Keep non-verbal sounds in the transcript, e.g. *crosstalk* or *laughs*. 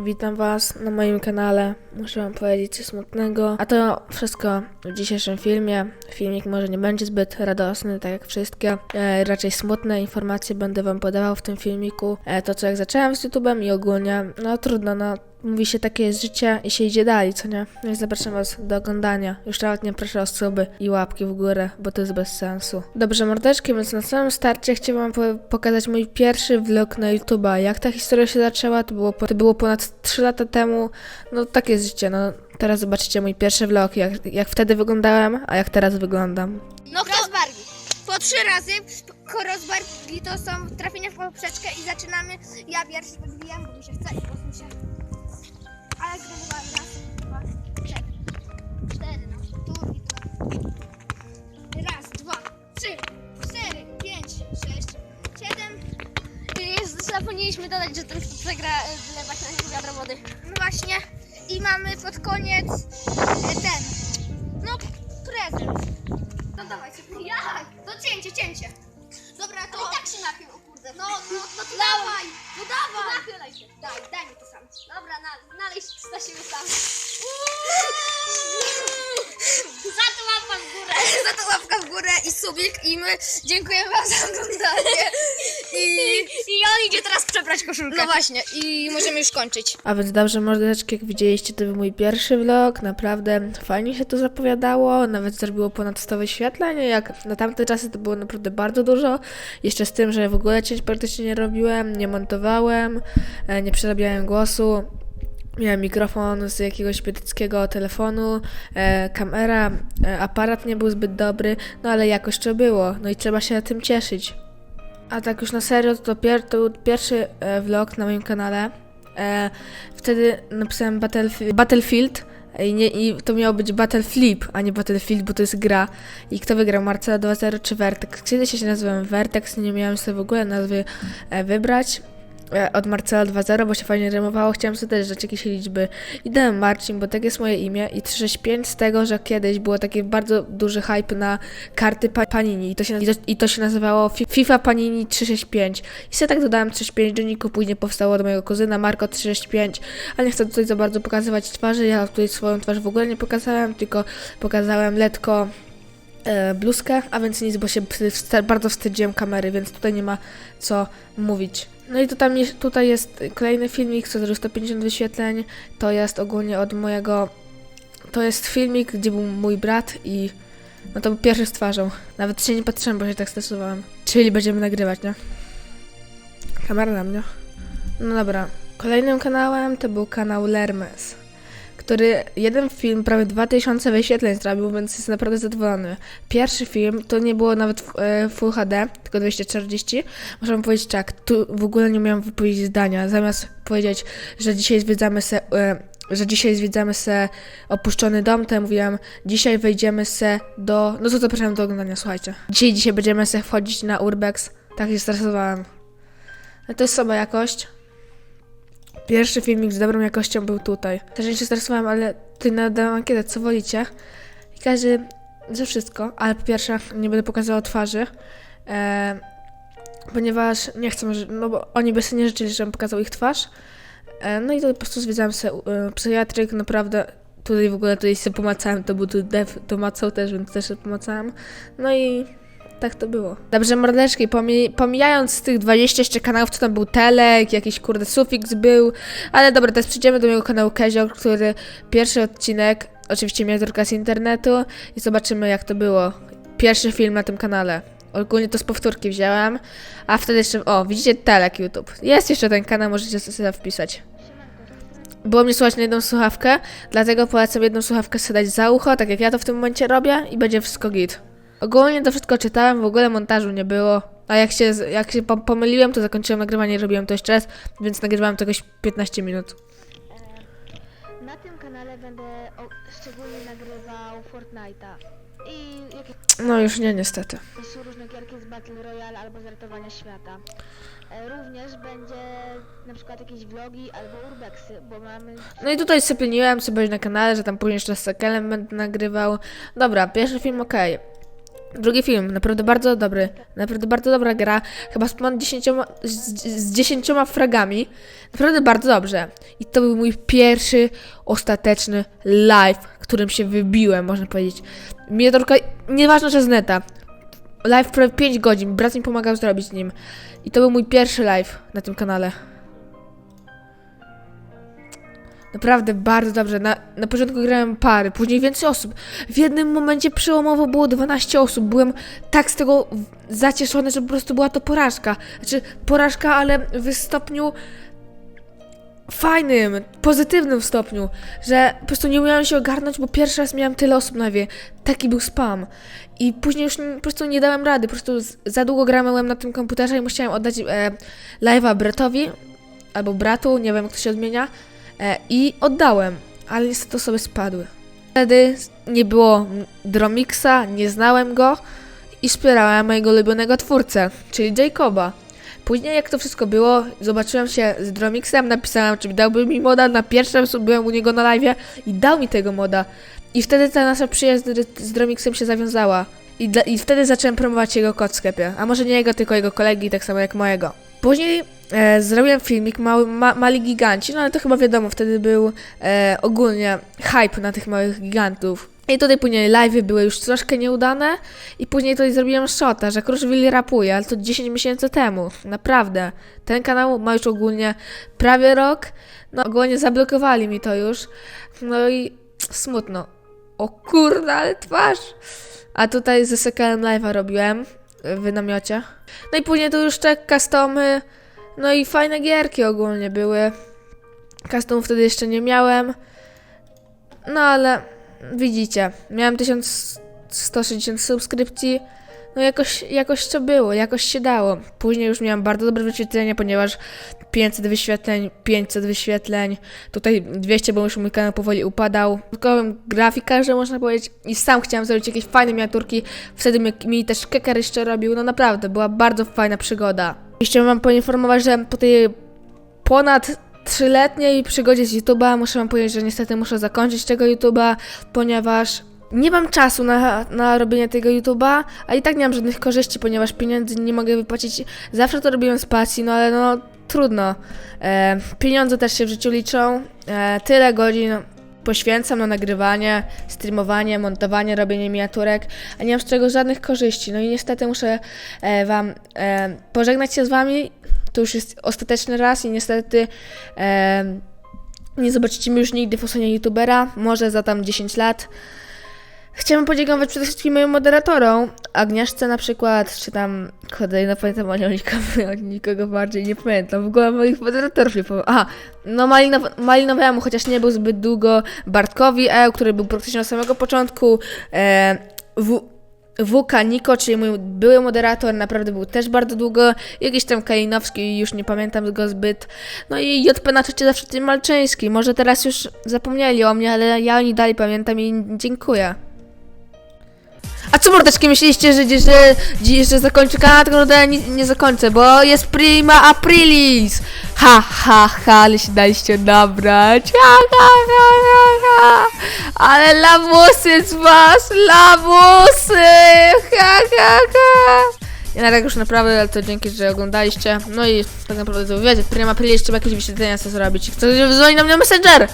Witam Was na moim kanale. Muszę Wam powiedzieć coś smutnego. A to wszystko w dzisiejszym filmie. Filmik może nie będzie zbyt radosny, tak jak wszystkie. E, raczej smutne informacje będę Wam podawał w tym filmiku. E, to, co jak zacząłem z YouTube'em i ogólnie, no trudno, no. Mówi się, takie jest życie i się idzie dalej, co nie? Więc zapraszam Was do oglądania. Już nawet nie proszę o suby i łapki w górę, bo to jest bez sensu. Dobrze, mordeczki, więc na samym starcie chciałam po pokazać mój pierwszy vlog na YouTube'a. Jak ta historia się zaczęła, to było, to było ponad 3 lata temu. No takie jest życie, no. Teraz zobaczycie mój pierwszy vlog, jak, jak wtedy wyglądałem, a jak teraz wyglądam. No Rozbargi. Po trzy razy rozbargi to są trafienia w poprzeczkę i zaczynamy. Ja pierwszy podbijam, bo mi się chce i posuń się. Ale zgrywałem raz, dwa, trzy, cztery, no. Tu i tu. Raz, dwa, trzy, cztery, pięć, sześć, siedem. Jest, zapomnieliśmy dodać, że ten kto przegra e, wlewać na niego wiadro wody. No właśnie. I mamy pod koniec e, ten. No, prezent. No dawajcie. Jak? To cięcie, cięcie. Dobra, to... I tak się napił, kurde. No, no, no to dawaj. No dawaj. Nachylaj się. Daj, daj mi to sam. Dobra, na, nalej na siebie sam. Za to łapa w górę. *laughs* Za to łapka w górę i subik i my dziękujemy wam za oglądanie. *laughs* I I on idzie teraz przebrać koszulkę. no właśnie, i możemy już kończyć. A więc dobrze, mordeczki, jak widzieliście, to był mój pierwszy vlog. Naprawdę fajnie się to zapowiadało. Nawet zrobiło ponad 100 wyświetleń. Jak na tamte czasy to było naprawdę bardzo dużo. Jeszcze z tym, że w ogóle cięć praktycznie nie robiłem, nie montowałem, e, nie przerabiałem głosu. Miałem mikrofon z jakiegoś pieteckiego telefonu, e, kamera, e, aparat nie był zbyt dobry, no ale jakoś to było, no i trzeba się tym cieszyć. A tak już na serio, to, pier to pierwszy e, vlog na moim kanale. E, wtedy napisałem Battlefi Battlefield i, nie, i to miało być Battleflip, a nie Battlefield, bo to jest gra. I kto wygrał, Marcela 2.0 czy Vertex? Kiedyś się nazywałem Vertex, nie miałem sobie w ogóle nazwy e, wybrać od Marcela 2.0, bo się fajnie rymowało. Chciałem sobie też dać jakieś liczby. I dałem Marcin, bo tak jest moje imię. I 365 z tego, że kiedyś było taki bardzo duży hype na karty pa Panini. I to się, i to, się nazywało Fi- FIFA Panini 365. I sobie tak dodałem 365 do. Później powstało do mojego kuzyna Marko 365. Ale nie chcę tutaj za bardzo pokazywać twarzy. Ja tutaj swoją twarz w ogóle nie pokazałem, tylko pokazałem letko e, bluzkę, a więc nic, bo się bardzo wstydziłem kamery, więc tutaj nie ma co mówić. No i tutaj, tutaj jest kolejny filmik, co zrobił 150 wyświetleń. To jest ogólnie od mojego. To jest filmik, gdzie był mój brat i. No to był pierwszy z twarzą. Nawet się nie patrzyłem, bo się tak stresowałem. Czyli będziemy nagrywać, nie? Kamera na mnie. No dobra. Kolejnym kanałem to był kanał Lermes który jeden film prawie 2000 wyświetleń zrobił, więc jest naprawdę zadowolony. Pierwszy film to nie było nawet e, Full HD, tylko 240. Możemy powiedzieć tak, tu w ogóle nie miałam wypowiedzieć zdania. Zamiast powiedzieć, że dzisiaj zwiedzamy se, e, że dzisiaj zwiedzamy se opuszczony dom, to ja mówiłam, dzisiaj wejdziemy se do... No to zapraszam do oglądania, słuchajcie. Dzisiaj, dzisiaj będziemy se wchodzić na Urbex. Tak się stresowałam. No to jest sama jakość. Pierwszy filmik z dobrą jakością był tutaj. Też się stresowałam, ale tutaj nadałam ankietę, co wolicie. I każdy, że wszystko, ale po pierwsze nie będę pokazała twarzy, e, ponieważ nie chcę, no bo oni by sobie nie życzyli, żebym pokazał ich twarz. E, no i to po prostu zwiedzałem sobie e, psychiatryk, naprawdę tutaj w ogóle tutaj sobie pomacałem, to był tu dev, to macał też, więc też się pomacałem. No i tak to było. Dobrze, mordeczki, pomi pomijając tych 20 jeszcze kanałów, co tam był Telek, jakiś kurde sufiks był, ale dobra, teraz przejdziemy do mojego kanału Kezior, który pierwszy odcinek, oczywiście miniaturka z internetu i zobaczymy jak to było. Pierwszy film na tym kanale. Ogólnie to z powtórki wziąłem, a wtedy jeszcze, o, widzicie Telek YouTube. Jest jeszcze ten kanał, możecie sobie wpisać. Było mnie słuchać na jedną słuchawkę, dlatego polecam jedną słuchawkę sobie za ucho, tak jak ja to w tym momencie robię i będzie wszystko git. Ogólnie to wszystko czytałem, w ogóle montażu nie było. A jak się, jak się pom- pomyliłem, to zakończyłem nagrywanie i robiłem to jeszcze raz, więc nagrywałem to jakieś 15 minut. Na tym kanale będę o, szczególnie nagrywał Fortnite'a i jakieś No już nie, niestety. różne gierki z Battle Royale albo z ratowania świata. E, Również będzie na przykład jakieś vlogi albo urbexy, bo mamy No i tutaj sypleniłem sobie na kanale, że tam później jeszcze z Sekelem będę nagrywał. Dobra, pierwszy film okej. Drugi film, naprawdę bardzo dobry. Naprawdę bardzo dobra gra. Chyba z ponad 10, z, z 10 fragami. Naprawdę bardzo dobrze. I to był mój pierwszy, ostateczny live, którym się wybiłem, można powiedzieć. Mnie trochę, nieważne, że z neta. Live prawie 5 godzin, brat mi pomagał zrobić nim. I to był mój pierwszy live na tym kanale. Naprawdę bardzo dobrze. Na, na początku grałem pary, później więcej osób. W jednym momencie przełomowo było 12 osób. Byłem tak z tego zacieszony, że po prostu była to porażka. Znaczy, porażka, ale w stopniu fajnym, pozytywnym stopniu, że po prostu nie umiałem się ogarnąć, bo pierwszy raz miałem tyle osób na wie. Taki był spam. I później już po prostu nie dałem rady. Po prostu za długo grałem na tym komputerze i musiałem oddać e, live'a bratowi, albo bratu, nie wiem jak to się odmienia. E, I oddałem, ale niestety osoby spadły. Wtedy nie było Dromixa, nie znałem go i wspierałem mojego ulubionego twórcę, czyli Jacoba. Później jak to wszystko było, zobaczyłem się z Dromixem, napisałem, czy dałby mi moda, na pierwszym byłem u niego na live i dał mi tego moda. I wtedy ta nasza przyjaźń z- Dromixem się zawiązała. I, I wtedy zacząłem promować jego kod w sklepie. A może nie jego, tylko jego kolegi, tak samo jak mojego. Później e, zrobiłem filmik mały, ma, Mali Giganci, no ale to chyba wiadomo, wtedy był e, ogólnie hype na tych małych gigantów. I tutaj później live'y były już troszkę nieudane i później tutaj zrobiłem shota, że Kruszwil rapuje, ale to 10 miesięcy temu, naprawdę. Ten kanał ma już ogólnie prawie rok, no ogólnie zablokowali mi to już, no i smutno. O kurde, ale twarz! A tutaj ze SKM Live'a robiłem w namiocie. No i później to już te customy, no i fajne gierki ogólnie były. Customów wtedy jeszcze nie miałem. No ale widzicie, miałem 1160 subskrypcji. No jakoś, jakoś to było, jakoś się dało. Później już miałem bardzo dobre wyświetlenia, ponieważ 500 wyświetleń, 500 wyświetleń, tutaj 200, bo już mój kanał powoli upadał. Tylko grafika, że można powiedzieć, i sam chciałem zrobić jakieś fajne miniaturki. Wtedy mi, mi też Keker jeszcze robił, no naprawdę, była bardzo fajna przygoda. I chciałbym wam poinformować, że po tej ponad trzyletniej przygodzie z YouTube'a muszę wam powiedzieć, że niestety muszę zakończyć tego YouTube'a, ponieważ nie mam czasu na, na robienie tego YouTube'a, a i tak nie mam żadnych korzyści, ponieważ pieniędzy nie mogę wypłacić. Zawsze to robiłem z pasji, no ale no trudno. E, pieniądze też się w życiu liczą. E, tyle godzin poświęcam na nagrywanie, streamowanie, montowanie, robienie miniaturek, a nie mam z czego żadnych korzyści. No i niestety muszę e, wam e, pożegnać się z wami. To już jest ostateczny raz i niestety e, nie zobaczycie mnie już nigdy w osobie youtubera, może za tam 10 lat. Chciałam podziękować przede wszystkim moim moderatorom, Agnieszce na przykład, czy tam, kurde, no pamiętam o *laughs* nikogo, bardziej nie pamiętam, w ogóle moich moderatorów nie powiem. Aha, no Malinow, Malinowemu, chociaż nie był zbyt długo, Bartkowi E, który był praktycznie od samego początku, e, w, WK Niko, czyli mój były moderator, naprawdę był też bardzo długo. Jakiś tam Kalinowski, już nie pamiętam go zbyt. No i JP na czacie zawsze tym Malczyński. Może teraz już zapomnieli o mnie, ale ja oni dalej pamiętam i dziękuję. A co mordeczki myśleliście, że, że, że, że zakończę kanał? No, nie, nie zakończę, bo jest prima aprilis! Ha, ha, ha, ale się daliście nabrać. Ha, ha, ha, ha, ha. Ale lamusy z was, lamusy! Ha, ha, ha. Ja na tak już naprawdę, ale to dzięki, że oglądaliście. No i tak naprawdę to wywiadzie. Prima aprilis, trzeba jakieś wyświetlenia sobie zrobić. Chcecie wyzwolić na mnie Messenger?